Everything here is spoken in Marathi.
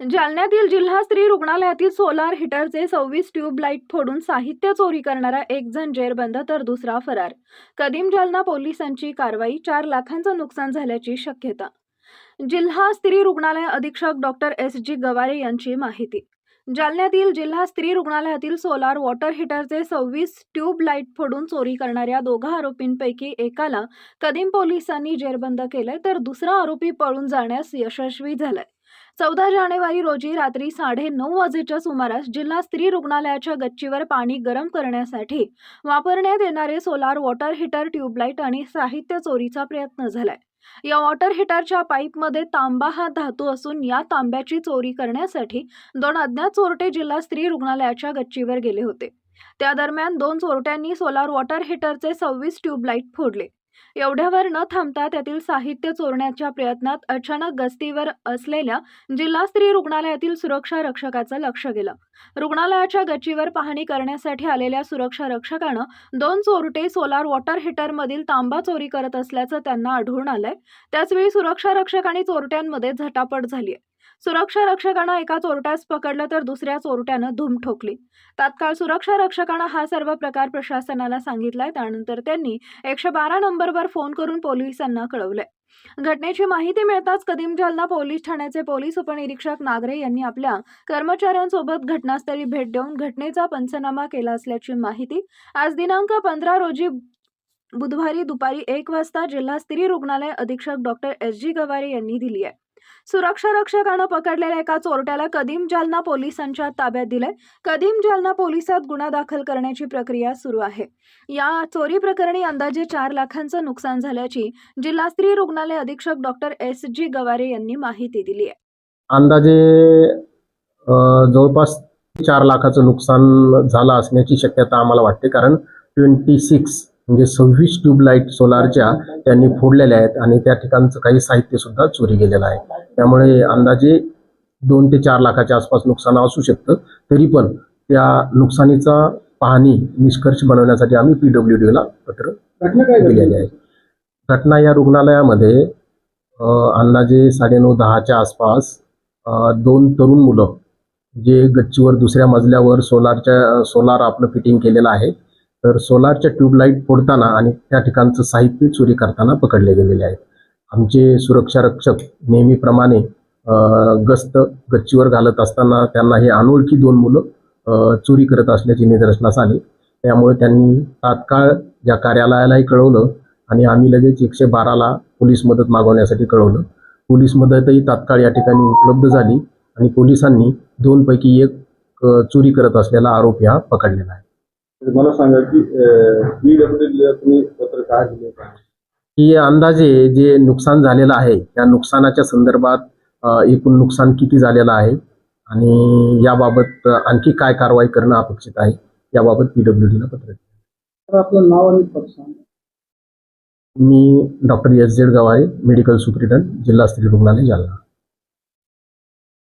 जालन्यातील जिल्हा स्त्री रुग्णालयातील सोलार हिटरचे सव्वीस ट्यूबलाईट फोडून साहित्य चोरी करणारा एक जण जेरबंद तर दुसरा फरार. कदीम जालना पोलिसांची कारवाई चार लाखांचं नुकसान झाल्याची शक्यता. जिल्हा स्त्री रुग्णालय अधीक्षक डॉक्टर एस. जी. गवारे यांची माहिती. जालन्यातील जिल्हा स्त्री रुग्णालयातील सोलार वॉटर हिटरचे सव्वीस ट्यूब लाइट फोडून चोरी करणाऱ्या दोघा आरोपींपैकी एकाला कदीम पोलिसांनी जेरबंद केलंय तर दुसरा आरोपी पळून जाण्यास यशस्वी झालाय. चौदा जानेवारी रोजी रात्री साडे नऊ वाजेच्या सुमारास जिल्हा स्त्री रुग्णालयाच्या गच्चीवर पाणी गरम करण्यासाठी वापरण्यात येणारे सोलार वॉटर हिटर ट्यूबलाईट आणि साहित्य चोरीचा प्रयत्न झालाय. या वॉटर हिटरच्या पाईपमध्ये तांबा हा धातू असून या तांब्याची चोरी करण्यासाठी दोन अज्ञात चोरटे जिल्हा स्त्री रुग्णालयाच्या गच्चीवर गेले होते. त्या दरम्यान दोन चोरट्यांनी सोलार वॉटर हिटरचे सव्वीस ट्यूबलाईट फोडले. एवढ्यावर न थांबता त्यातील साहित्य चोरण्याच्या प्रयत्नात अचानक गस्तीवर असलेल्या जिल्हा स्त्री रुग्णालयातील सुरक्षा रक्षकाचं लक्ष गेलं. रुग्णालयाच्या गच्चीवर पाहणी करण्यासाठी आलेल्या सुरक्षा रक्षकानं दोन चोरटे सोलार वॉटर हिटरमधील तांबा चोरी करत असल्याचं त्यांना आढळून आलंय. त्याचवेळी सुरक्षा रक्षक आणि चोरट्यांमध्ये झटापट झाली सुरक्षा रक्षकानं एका चोरट्यास पकडलं तर दुसऱ्या चोरट्यानं धूम ठोकली. तात्काळ सुरक्षा रक्षकानं हा सर्व प्रकार प्रशासनाला सांगितलाय. त्यानंतर त्यांनी एकशे बारा नंबरवर फोन करून पोलिसांना कळवलंय. घटनेची माहिती मिळताच कदीम जालना पोलीस ठाण्याचे पोलीस उपनिरीक्षक नागरे यांनी आपल्या कर्मचाऱ्यांसोबत घटनास्थळी भेट देऊन घटनेचा पंचनामा केला असल्याची माहिती आज दिनांक पंधरा रोजी बुधवारी दुपारी एक वाजता जिल्हा स्त्री रुग्णालय अधीक्षक डॉक्टर एस जी गवारे यांनी दिली आहे. सुरक्षा रक्षकानं पकडलेल्या एका चोरट्याला कदीम जालना पोलिसांच्या ताब्यात दिलंय. कदीम जालना पोलिसात गुन्हा दाखल करण्याची प्रक्रिया सुरू आहे. या चोरी प्रकरणी अंदाजे चार लाखांचं नुकसान झाल्याची जिल्हा स्त्री रुग्णालय अधीक्षक डॉक्टर एस. जी. गवारे यांनी माहिती दिली आहे. अंदाजे जवळपास चार लाखाचं नुकसान झालं असण्याची शक्यता आम्हाला वाटते कारण ट्वेंटी सिक्स म्हणजे सव्वीस ट्यूबलाईट सोलारच्या त्यांनी फोडलेल्या आहेत आणि त्या ठिकाणचं काही साहित्य सुद्धा चोरी गेलेलं आहे. त्यामुळे अंदाजे दोन ते चार लाखाच्या आसपास नुकसान असू शकतं. तरी पण त्या नुकसानीचा पाहणी निष्कर्ष बनवण्यासाठी आम्ही पी डब्ल्यू डीला पत्र दिलेले आहे. घटना या रुग्णालयामध्ये अंदाजे साडेनऊ दहाच्या आसपास अ, दोन तरुण मुलं जे गच्चीवर दुसऱ्या मजल्यावर सोलारच्या सोलार आपलं फिटिंग केलेलं आहे. तर सोलारच्या ट्यूबलाईट फोडताना आणि त्या ठिकाणचं साहित्य चोरी करताना पकडले गेलेले आहेत. आमचे सुरक्षा रक्षक नेहमीप्रमाणे गस्त गच्चीवर घालत असताना त्यांना हे अनोळखी दोन मुलं चोरी करत असल्याचे निदर्शनास आले. त्यामुळे त्यांनी तात्काळ या कार्यालयालाही कळवलं आणि आम्ही लगेच एकशे बाराला पोलीस मदत मागवण्यासाठी कळवलं. पोलीस मदतही तात्काळ या ठिकाणी उपलब्ध झाली आणि पोलिसांनी दोनपैकी एक चोरी करत असलेला आरोपी हा पकडलेला आहे. तर मला सांगा की पीडब्ल्यूडीला तुम्ही पत्र काय दिले? की अंदाजे जे नुकसान झालेलं आहे त्या नुकसानाच्या संदर्भात एकूण नुकसान किती झालेलं आहे? आणि याबाबत आणखी काय कारवाई करणं अपेक्षित आहे? याबाबत पीडब्ल्यू डीला पत्र दिलं. तर आपलं नाव आणि पद मी doctor S Z Gawale medical superintendent जिल्हा स्त्री रुग्णालय जालना.